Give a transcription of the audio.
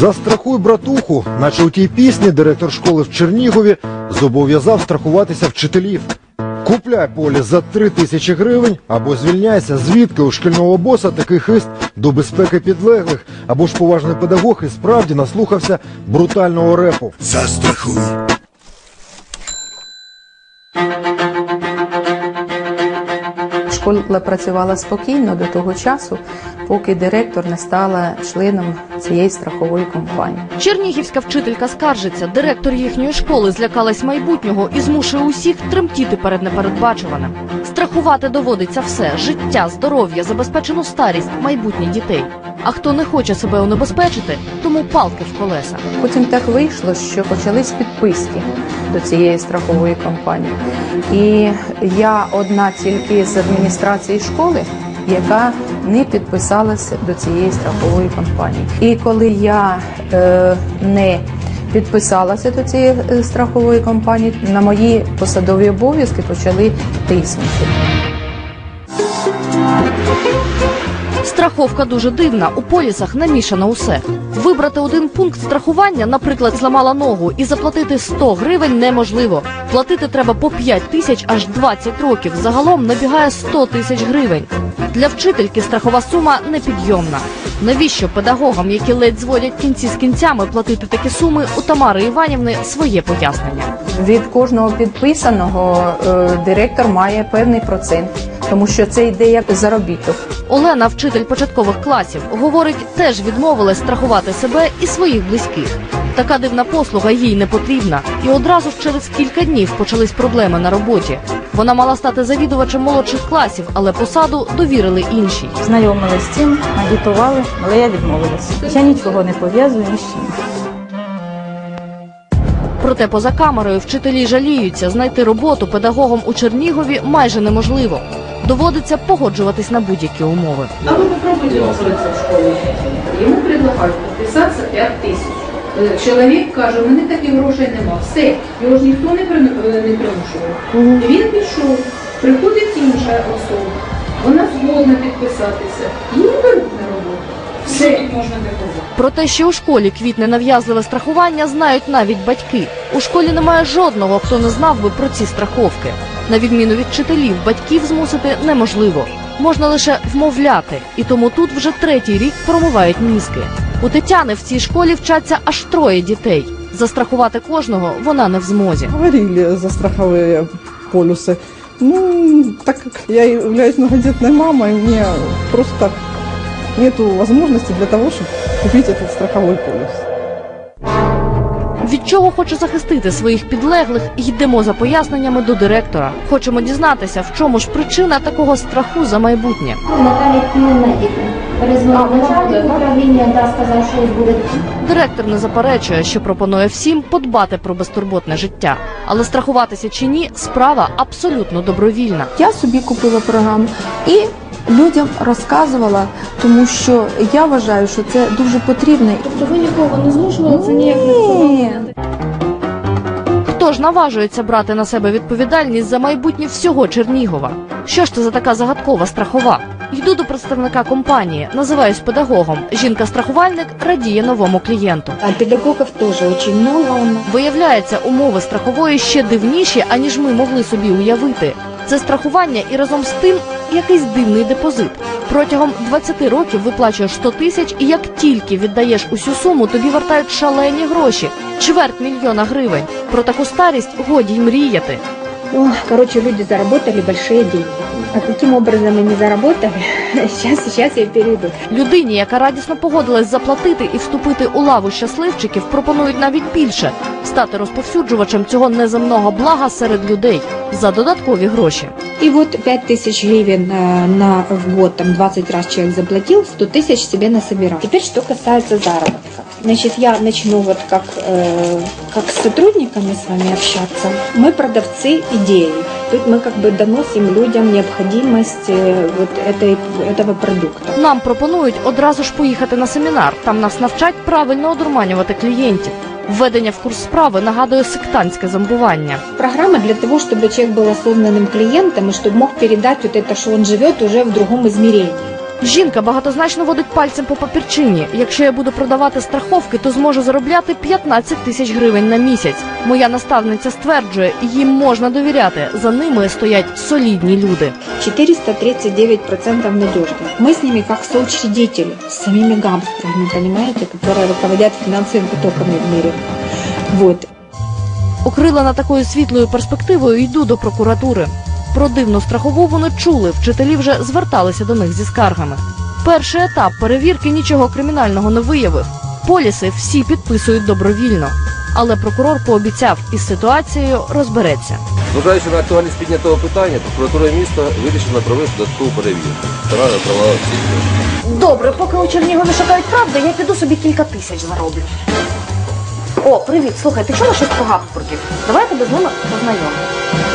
Застрахуй братуху, наче у тій пісні директор школи в Чернігові зобов'язав страхуватися вчителів. Купляй поліс за три тисячі гривень або звільняйся, звідки у шкільного боса такий хист до безпеки підлеглих, або ж поважний педагог і справді наслухався брутального репу. Застрахуй. Школа працювала спокійно до того часу, поки директор не стала членом цієї страхової компанії. Чернігівська вчителька скаржиться, директор їхньої школи злякалась майбутнього і змушує усіх тремтіти перед непередбачуваним. Страхувати доводиться все: життя, здоров'я, забезпечену старість, майбутнє дітей. А хто не хоче себе унебезпечити, тому палки в колеса. Потім так вийшло, що почались підписки до цієї страхової компанії. І я одна тільки з адміністрації школи, яка не підписалася до цієї страхової компанії. І коли я е, не підписалася до цієї е, страхової компанії, на мої посадові обов'язки почали тиснути. Страховка дуже дивна. У полісах намішано усе. Вибрати один пункт страхування, наприклад, зламала ногу, і заплатити 100 гривень неможливо. Платити треба по 5 тисяч аж 20 років. Загалом набігає 100 тисяч гривень. Для вчительки страхова сума непідйомна. Навіщо педагогам, які ледь зводять кінці з кінцями, платити такі суми у Тамари Іванівни своє пояснення. Від кожного підписаного е, директор має певний процент, тому що це йде як заробіток. Олена, вчитель початкових класів, говорить, теж відмовилась страхувати себе і своїх близьких. Така дивна послуга їй не потрібна, і одразу ж через кілька днів почались проблеми на роботі. Вона мала стати завідувачем молодших класів, але посаду довірили іншій. Знайомились з цим, агітували, але я відмовилась. Я нічого не пов'язую ні з чим. Проте поза камерою вчителі жаліються, знайти роботу педагогом у Чернігові майже неможливо. Доводиться погоджуватись на будь-які умови. А вы попробуйте устроиться в школу. Йому предлагають підписатися 5 тисяч. Е, Чоловік каже, у мене таких грошей нема. Все, його ж ніхто не, е, примушував. Він пішов, приходить інша особа, вона згодна підписатися. Її беруть на роботу. Все можна доказати. Про те, що у школі квітне нав'язливе страхування, знають навіть батьки. У школі немає жодного, хто не знав би про ці страховки. На відміну від вчителів, батьків змусити неможливо. Можна лише вмовляти, і тому тут вже третій рік промивають мізки. У Тетяни в цій школі вчаться аж троє дітей. Застрахувати кожного вона не в змозі. Говорили за полюсы. Ну, так как я являюсь многодетной мамой, мне просто нету возможности для того, чтобы купить этот страховой полюс. Від чого хоче захистити своїх підлеглих, йдемо за поясненнями до директора. Хочемо дізнатися, в чому ж причина такого страху за майбутнє. Наталі медика. Перезвонив начальник управління та сказав, що буде Директор не заперечує, що пропонує всім подбати про безтурботне життя, але страхуватися чи ні, справа абсолютно добровільна. Я собі купила програму і людям розказувала, тому що я вважаю, що це дуже потрібно. Тобто ви нікого не змушували, це ніяк не впливало? Хто ж наважується брати на себе відповідальність за майбутнє всього Чернігова? Що ж це за така загадкова страхова? Йду до представника компанії, називаюсь педагогом. Жінка-страхувальник радіє новому клієнту. А педагогов тоже очень много у нас. Виявляється, умови страхової ще дивніші, аніж ми могли собі уявити. Це страхування і разом з тим якийсь дивний депозит. Протягом 20 років виплачуєш 100 тисяч, і як тільки віддаєш усю суму, тобі вертають шалені гроші чверть мільйона гривень. Про таку старість годі й мріяти. Ну, короче, люди заработали большие деньги. А каким образом они заработали? Сейчас, сейчас я перейду. Людині, яка радісно погодилась заплатити і вступити у лаву щасливчиків, пропонують навіть більше стати розповсюджувачем цього неземного блага серед людей за додаткові гроші. И вот 5 тысяч гривен э, на, в год, там 20 раз человек заплатил, 100 тысяч себе насобирал. Теперь, что касается заработка. Значит, я начну вот как, э, как с сотрудниками с вами общаться. Мы продавцы идеи. Тут мы как бы доносим людям необходимость э, вот этой, этого продукта. Нам пропонують одразу ж поїхати на семінар. Там нас навчать правильно одурманювати клієнтів. Введення в курс справи нагадує сектантське зомбування. Программа для того, чтобы человек был осознанным клиентом и чтобы мог передать вот это, что он живет уже в другом измерении. Жінка багатозначно водить пальцем по папірчині. Якщо я буду продавати страховки, то зможу заробляти 15 тисяч гривень на місяць. Моя наставниця стверджує, їм можна довіряти. За ними стоять солідні люди. 439% надежны. Мы с ними как соучредители, с самими гангстерами, понимаете, которые руководят финансовыми потоками в мире. Вот. Окрилена такою світлою перспективою, йду до прокуратури. Про дивну страхову вони чули. Вчителі вже зверталися до них зі скаргами. Перший етап перевірки нічого кримінального не виявив. Поліси всі підписують добровільно. Але прокурор пообіцяв, із ситуацією розбереться. Зважаючи на актуальність піднятого питання, прокуратура міста вирішила провести додаткову перевірку. Стара направила всіх. Добре, поки у Чернігові шукають правди, я піду собі кілька тисяч зароблю. О, привіт, слухай, ти чула щось про Габсбургів? Давай я тебе з ними познайомлю.